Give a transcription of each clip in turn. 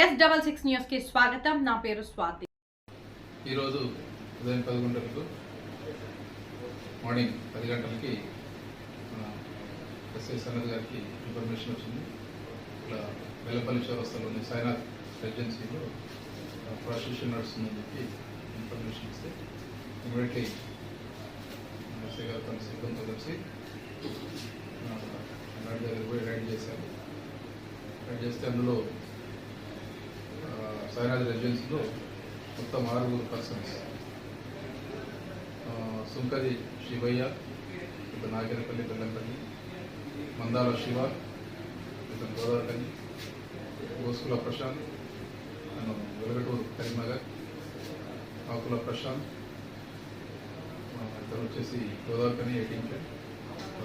Yes double six న్యూస్కి స్వాగతం. నా పేరు స్వాతి. ఈరోజు ఉదయం పది గంటలకు మార్నింగ్ పది గంటలకి మన ఎస్ఐ సన్నద్ గారికి ఇన్ఫర్మేషన్ వచ్చింది. ఇట్లా వెల్లపల్లి చౌరస్తలోని సాయినాథ్ రెజెన్సీలో ప్రాసిక్యూషన్ నడుస్తుందని చెప్పి ఇన్ఫర్మేషన్ ఇస్తే ఇమీడియట్లీ ఎస్ఐ గారు తన సిబ్బందితో కలిసి రైడ్ దగ్గర పోయి రైడ్ చేశారు. రైడ్ చేస్తే అందులో ఆ, రెసిడెన్సీలో మొత్తం ఆరుగురు పర్సన్స్ సుంకది శివయ్య ఇక నాగేనపల్లి బెల్లంపల్లి మందాల శివ ఇతను గోదావరిపల్లి గోసుకుల ప్రశాంత్ అండ్ వెలగటూరు కరీంనగర్ ఆకుల ప్రశాంత్ ఇద్దరు ఇతను వచ్చేసి గోదావరికని ఎయిటీన్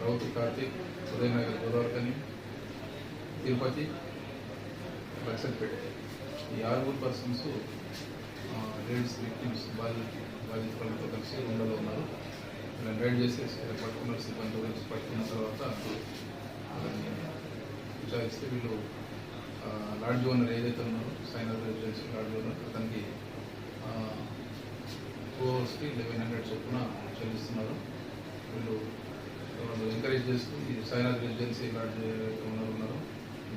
రౌతి కార్తీక్ ఉదయనగర్ గోదావరికని తిరుపతి లక్షపేట ఈ ఆరుగురు పర్సన్స్ లేడీస్ విక్టిమ్స్ బాధిత బాధితులతో కలిసి ఉండలో ఉన్నారు. వీళ్ళని గైడ్ చేసేసి పట్టుకున్నారు సిబ్బంది కలిసి పట్టుకున్న తర్వాత వాళ్ళని విచారిస్తే వీళ్ళు లాడ్జ్ ఓనర్ ఏదైతే ఉన్నారో సైనర్ రెసిడెన్సీ లాడ్జ్ ఓనర్ అతనికి టూ అవర్స్కి లెవెన్ హండ్రెడ్ చొప్పున చెల్లిస్తున్నారు. వీళ్ళు వాళ్ళు ఎంకరేజ్ చేస్తూ ఈ సైనర్ రెసిడెన్సీ లాడ్జ్ ఓనర్ ఉన్నారు.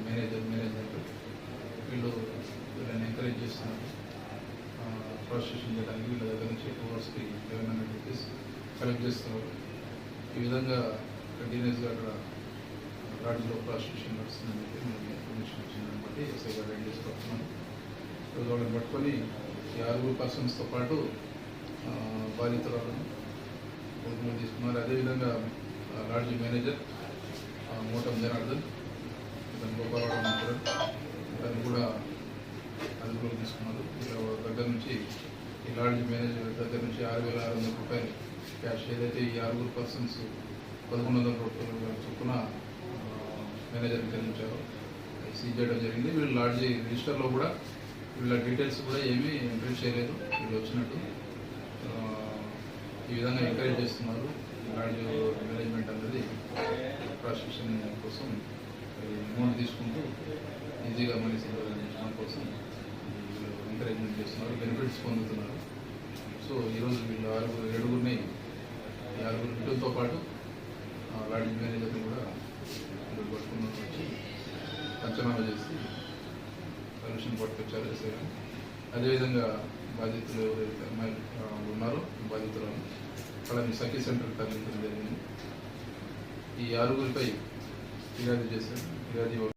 మేనేజర్ మేనేజ్మెంట్ వీళ్ళు వీళ్ళని ఎంకరేజ్ చేస్తున్నారు. ప్రాసెషన్ చేయడానికి వీళ్ళ దగ్గర నుంచి టూ అవర్స్కి లెవెన్ హండ్రెడ్ రూపీస్ కలెక్ట్ చేస్తున్నారు. ఈ విధంగా కంటిన్యూస్గా అక్కడ లాడ్జ్లో ప్రాసెషన్ నడుస్తుందని చెప్పి మనకి ఇన్ఫర్మేషన్ వచ్చిందని బట్టి ఎస్ఐ గారు రైడ్ చేసుకుంటున్నాను వాళ్ళని పట్టుకొని ఈ ఆరుగురు పర్సన్స్తో పాటు బాధితురాలను కొడుకులు తీసుకున్నారు. అదేవిధంగా లాడ్జీ మేనేజర్ మూటం జనార్దన్ ఇతను గోపాలరావు దాన్ని కూడా అదుపులోకి తీసుకున్నారు. వీళ్ళ దగ్గర నుంచి ఈ లాడ్జ్ మేనేజర్ దగ్గర నుంచి ఆరు వేల ఆరు వందల రూపాయలు క్యాష్ ఏదైతే ఈ ఆరుగురు పర్సన్స్ పదకొండు వందల రూపాయలు చొప్పున మేనేజర్ మేనేజర్కి చెల్లించారో సీజ్ చేయడం జరిగింది. వీళ్ళు లాడ్జీ రిజిస్టర్లో కూడా వీళ్ళ డీటెయిల్స్ కూడా ఏమీ ఎంట్రీ చేయలేదు. వీళ్ళు వచ్చినట్టు ఈ విధంగా ఎంకరేజ్ చేస్తున్నారు. లాడ్జ్ ఈజీగా మనీ సంపాదించడం కోసం ఎంకరేజ్మెంట్ చేస్తున్నారు బెనిఫిట్స్ పొందుతున్నారు. సో ఈరోజు వీళ్ళు ఆరుగురు ఏడుగురిని ఈ ఆరుగురు వీళ్ళతో పాటు వాడి మేనేజర్ని కూడా వీళ్ళు పట్టుకుని వచ్చి పంచనామా చేసి పర్మిషన్ పట్టుకొచ్చారు ఎస్ఐ అదేవిధంగా బాధితులు ఎవరైతే అమ్మాయిలు ఉన్నారో బాధితులను వాళ్ళని సఖీ సెంటర్ తరలించడం జరిగింది. ఈ ఆరుగురిపై ఫిర్యాదు చేశారు. ఫిర్యాదు